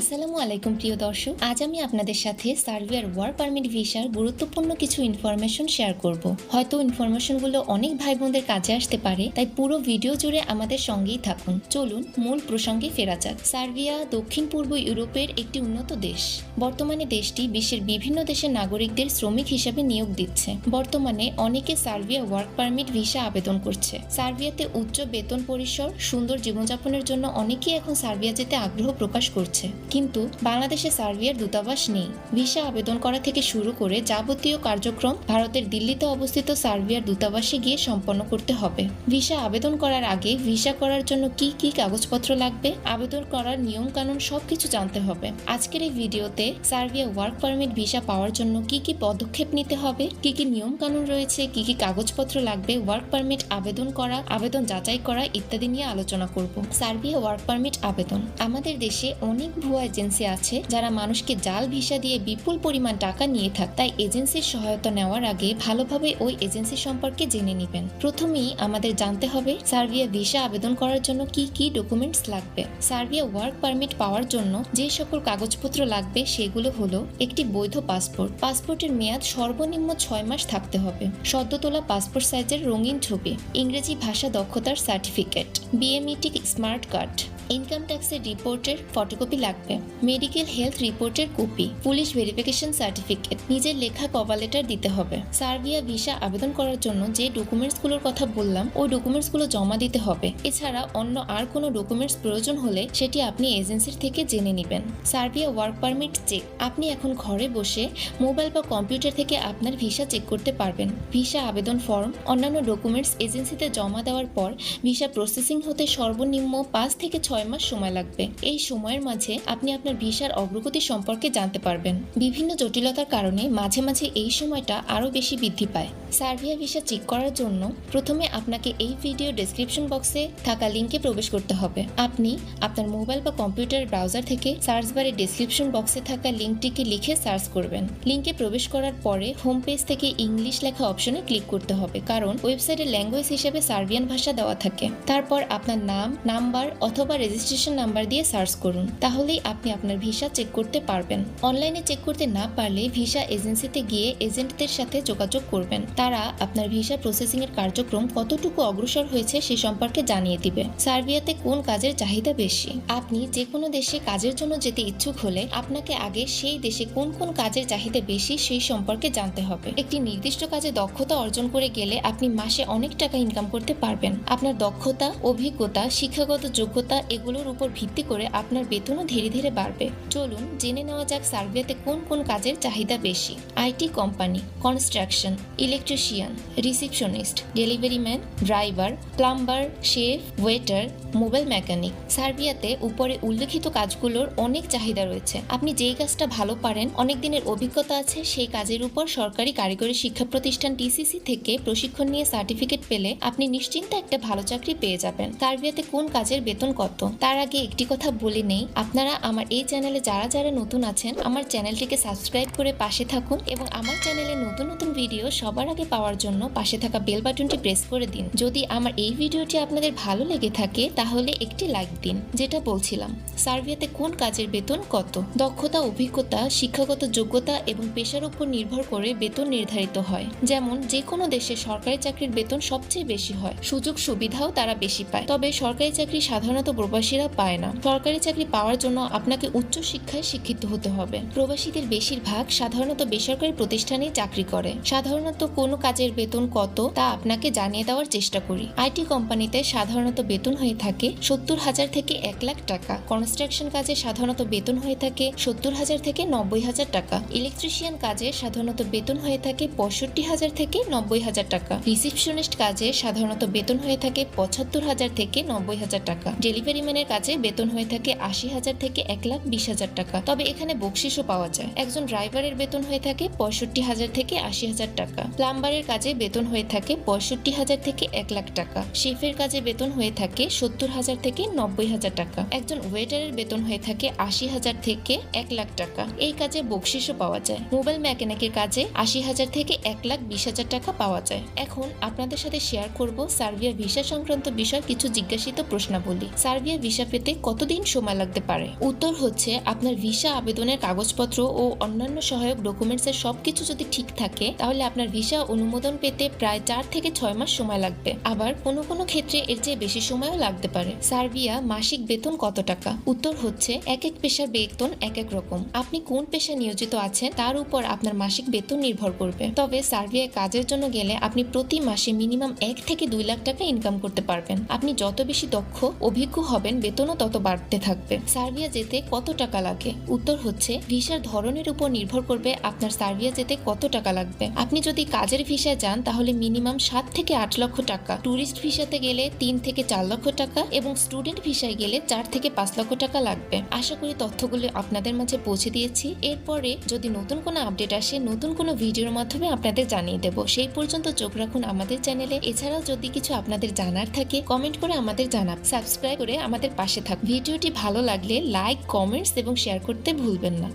আসসালামু আলাইকুম, প্রিয় দর্শক। আজ আমি আপনাদের সাথে সার্বিয়ার ওয়ার্ক পারমিট ভিসার গুরুত্বপূর্ণ কিছু ইনফরমেশন শেয়ার করব। হয়তো ইনফরমেশনগুলো অনেক ভাই বোনদের কাজে আসতে পারে, তাই পুরো ভিডিও জুড়ে আমাদের সঙ্গেই থাকুন। চলুন, মূল প্রসঙ্গে ফেরা যাক। সার্বিয়া দক্ষিণ পূর্ব ইউরোপের একটি উন্নত দেশ। বর্তমানে দেশটি বিশ্বের বিভিন্ন দেশের নাগরিকদের শ্রমিক হিসেবে নিয়োগ দিচ্ছে। বর্তমানে অনেকে সার্বিয়া ওয়ার্ক পারমিট ভিসা আবেদন করছে। সার্বিয়াতে উচ্চ বেতন পরিসর, সুন্দর জীবনযাপনের জন্য অনেকেই এখন সার্বিয়া যেতে আগ্রহ প্রকাশ করছে। কিন্তু বাংলাদেশে সার্বিয়ার দূতাবাস নেই। ভিসা আবেদন করা থেকে শুরু করে যাবতীয় কার্যক্রম ভারতের দিল্লিতে অবস্থিত সার্বিয়ার দূতাবাসে গিয়ে সম্পন্ন করতে হবে। ভিসা আবেদন করার আগে ভিসা করার জন্য কি কি কাগজপত্র লাগবে? আবেদন করার নিয়ম কানুন সবকিছু জানতে হবে। আজকের এই ভিডিওতে সার্বিয়া ওয়ার্ক পারমিট ভিসা পাওয়ার জন্য কি কি পদক্ষেপ নিতে হবে? কি কি নিয়ম কানুন রয়েছে? কি কি কাগজপত্র লাগবে? ওয়ার্ক পারমিট আবেদন করা, আবেদন যাচাই করা ইত্যাদি নিয়ে আলোচনা করব। সার্বিয়া ওয়ার্ক পারমিট আবেদন। আমাদের দেশে অনেক ভুয়া এজেন্সি আছে যারা মানুষকে জাল ভিসা দিয়ে বিপুল পরিমাণ টাকা নিয়ে থাকে তাই এজেন্সির সহায়তা নেওয়ার আগে ভালোভাবে ওই এজেন্সি সম্পর্কে জেনে নেবেন। প্রথমেই আমাদের জানতে হবে সার্বিয়া ভিসা আবেদন করার জন্য কি কি ডকুমেন্টস লাগবে। সার্বিয়া ওয়ার্ক পারমিট পাওয়ার জন্য যে সকল কাগজপত্র লাগবে সেগুলো হলো একটি বৈধ পাসপোর্ট, পাসপোর্টের মেয়াদ সর্বনিম্ন ছয় মাস থাকতে হবে সদ্য তোলা পাসপোর্ট সাইজের রঙিন ছবি, ইংরেজি ভাষা দক্ষতার certificate BMET smart card. Income ট্যাক্সের রিপোর্টের ফটোকপি লাগবে। মেডিকেল হেলথ রিপোর্টের কপি, পুলিশ ভেরিফিকেশন সার্টিফিকেট, নিজের লেখা কভার লেটার দিতে হবে। সার্বিয়া ভিসা আবেদন করার জন্য যে ডকুমেন্টসগুলোর কথা বললাম, ওই ডকুমেন্টসগুলো জমা দিতে হবে। এছাড়া অন্য আর কোনো ডকুমেন্টস প্রয়োজন হলে সেটি আপনি এজেন্সির থেকে জেনে নেবেন। সার্বিয়া ওয়ার্ক পারমিট চেক, আপনি এখন ঘরে বসে মোবাইল বা কম্পিউটার থেকে আপনার ভিসা চেক করতে পারবেন। ভিসা আবেদন ফর্ম, অন্যান্য ডকুমেন্টস এজেন্সিতে জমা দেওয়ার পর ভিসা প্রসেসিং হতে সর্বনিম্ন পাঁচ থেকে ছয় মাস সময় লাগবে। এই সময়ের মাঝে আপনি আপনার ভিসার অগ্রগতি সম্পর্কে জানতে পারবেন। বিভিন্ন জটিলতার কারণে মাঝে মাঝে এই সময়টা আরও বেশি বৃদ্ধি পায়। সার্বিয়া ভিসা চেক করার জন্য প্রথমে আপনাকে এই ভিডিও ডেসক্রিপশন বক্সে থাকা লিঙ্কে প্রবেশ করতে হবে। আপনি আপনার মোবাইল বা কম্পিউটারের ব্রাউজার থেকে সার্চ বারে ডেসক্রিপশন বক্সে থাকা লিঙ্কটিকে লিখে সার্চ করবেন। লিঙ্কে প্রবেশ করার পরে হোম পেজ থেকে ইংলিশ লেখা অপশনে ক্লিক করতে হবে, কারণ ওয়েবসাইটের ল্যাঙ্গুয়েজ হিসেবে সার্বিয়ান ভাষা দেওয়া থাকে। তারপর আপনার নাম নাম্বার অথবা রেজিস্ট্রেশন নাম্বার দিয়ে সার্চ করুন, তাহলেই আপনি আপনার ভিসা চেক করতে পারবেন। অনলাইনে চেক করতে না পারলে ভিসা এজেন্সিতে গিয়ে এজেন্টদের সাথে যোগাযোগ করবেন। তারা আপনার ভিসা প্রসেসিং এর কার্যক্রম কতটুকু অগ্রসর হয়েছে সে সম্পর্কে জানিয়ে দিবে। সার্বিয়াতে কোন কাজের চাহিদা বেশি? আপনি যে কোনো দেশে কাজের জন্য যেতে ইচ্ছুক হলে আপনাকে আগে সেই দেশে কোন কোন কাজের চাহিদা বেশি সেই সম্পর্কে জানতে হবে। একটি নির্দিষ্ট কাজে দক্ষতা অর্জন করে গেলে আপনি মাসে অনেক টাকা ইনকাম করতে পারবেন। আপনার দক্ষতা, অভিজ্ঞতা, শিক্ষাগত যোগ্যতা এগুলোর উপর ভিত্তি করে আপনার বেতনও ধীরে ধীরে বাড়বে। চলুন জেনে নেওয়া যাক সার্বিয়াতে কোন কোন কাজের চাহিদা বেশি। IT company, construction, electrician, receptionist, delivery man, driver, plumber, chef, waiter, mobile mechanic. সার্বিয়াতে উপরে উল্লেখিত কাজগুলোর অনেক চাহিদা রয়েছে। আপনি যেই কাজটা ভালো পারেন অনেক দিনের অভিজ্ঞতা আছে, সেই কাজের উপর সরকারি কারিগরি শিক্ষা প্রতিষ্ঠান টিসিসি থেকে প্রশিক্ষণ নিয়ে সার্টিফিকেট পেলে আপনি নিশ্চিন্তে একটা ভালো চাকরি পেয়ে যাবেন। সার্বিয়াতে কোন কাজের বেতন কত? তার আগে একটি কথা বলে নেই। আপনারা আমার এই চ্যানেলে যারা যারা নতুন আছেন, আমার চ্যানেলটিকে সাবস্ক্রাইব করে পাশে থাকুন এবং আমার চ্যানেলে নতুন নতুন ভিডিও সবার আগে পাওয়ার জন্য পাশে থাকা বেল বাটনটি প্রেস করে দিন। যদি আমার এই ভিডিওটি আপনাদের ভালো লেগে থাকে, তাহলে একটি লাইক দিন, যেটা বলছিলাম। সার্বিয়াতে কোন কাজের বেতন কত? দক্ষতা, অভিজ্ঞতা, শিক্ষাগত যোগ্যতা এবং পেশার উপর নির্ভর করে বেতন নির্ধারিত হয়। যেমন যে কোনো দেশে সরকারি চাকরির বেতন সবচেয়ে বেশি হয়। সুযোগ সুবিধাও তারা বেশি পায়। তবে সরকারি চাকরি সাধারণত প্রবাসীরা পায় না। সরকারি চাকরি পাওয়ার জন্য আপনাকে উচ্চ শিক্ষায় শিক্ষিত হতে হবে। প্রবাসীদের বেশিরভাগ সাধারণত বেসরকারি প্রতিষ্ঠানে চাকরি করে। সাধারণত কোনো কাজের বেতন কত তা আপনাকে জানিয়ে দেওয়ার চেষ্টা করি। আইটি কোম্পানিতে সাধারণত বেতন হয়ে থাকে সত্তর হাজার থেকে এক লাখ টাকা। কনস্ট্রাকশন কাজে সাধারণত বেতন হয়ে থাকে সত্তর হাজার থেকে নব্বই হাজার টাকা। ইলেকট্রিশিয়ান কাজে সাধারণত বেতন হয়ে থাকে পঁয়ষট্টি হাজার থেকে নব্বই হাজার টাকা। রিসিপশনিস্ট কাজে সাধারণত বেতন হয়ে থাকে পঁচাত্তর হাজার থেকে নব্বই হাজার টাকা। ডেলিভারি ম্যানের কাজে বেতন হয়ে থাকে আশি হাজার থেকে এক লাখ বিশ হাজার টাকা। তবে এখানে বকশিসও পাওয়া যায়। একজন ড্রাইভারের বেতন হয়ে থাকে পঁয়ষট্টি হাজার থেকে আশি হাজার টাকা। প্লাম্বারের কাজে বেতন হয়ে থাকে পঁয়ষট্টি হাজার থেকে এক লাখ টাকা। শেফের কাজে বেতন হয়ে থাকে সত্তর হাজার থেকে নব্বই হাজার টাকা। একজন ওয়েটারের বেতন হয়ে থাকে আশি হাজার থেকে এক লাখ টাকা। এই কাজে বকশিসও পাওয়া যায়। মোবাইল মেকানিকের কাজে আশি হাজার থেকে এক লাখ বিশ হাজার টাকা পাওয়া যায়। এখন আপনাদের সাথে শেয়ার করব সার্বিয়া ভিসা সংক্রান্ত বিষয় কিছু জিজ্ঞাসিত প্রশ্নাবলী। সার্বিয়া সার্বিয়া ভিসা পেতে কতদিন সময় লাগতে পারে? উত্তর হচ্ছে, আপনার ভিসা, আবেদনের কাগজপত্র ও অন্যান্য সহায়ক ডকুমেন্টসের সবকিছু যদি ঠিক থাকে, তাহলে আপনার ভিসা অনুমোদন পেতে প্রায় চার থেকে ছয় মাস সময় লাগবে। আবার কোনো কোনো ক্ষেত্রে এর চেয়ে বেশি সময়ও লাগতে পারে। সার্বিয়া মাসিক বেতন কত টাকা? উত্তর হচ্ছে, এক এক পেশার বেতন এক এক রকম। আপনি কোন পেশায় নিয়োজিত আছেন, তার উপর আপনার মাসিক বেতন নির্ভর করবে। তবে সার্বিয়ায় কাজের জন্য গেলে আপনি প্রতি মাসে মিনিমাম এক থেকে দুই লাখ টাকা ইনকাম করতে পারবেন। আপনি যত বেশি দক্ষ, অভিজ্ঞ হবেন, বেতনও তত বাড়তে থাকবে। সার্বিয়া যেতে কত টাকা লাগে? উত্তর হচ্ছে, ভিসার ধরনের উপর নির্ভর করবে আপনার সার্বিয়া যেতে কত টাকা লাগবে। আপনি যদি কাজের ভিসায় যান, তাহলে মিনিমাম সাত থেকে আট লক্ষ টাকা ট্যুরিস্ট ভিসাতে গেলে তিন থেকে চার লক্ষ টাকা এবং স্টুডেন্ট ভিসায় গেলে চার থেকে পাঁচ লক্ষ টাকা লাগবে। আশা করি তথ্যগুলো আপনাদের মাঝে পৌঁছে দিয়েছি। এরপরে যদি নতুন কোনো আপডেট আসে, নতুন কোনো ভিডিওর মাধ্যমে আপনাদের জানিয়ে দেব। সেই পর্যন্ত চোখ রাখুন আমাদের চ্যানেলে। এছাড়াও যদি কিছু আপনাদের জানার থাকে, কমেন্ট করে আমাদের জানান। সাবস্ক্রাইব করে আমাদের পাশে থাক। ভিডিওটি ভালো লাগলে লাইক কমেন্টস এবং শেয়ার করতে ভুলবেন না।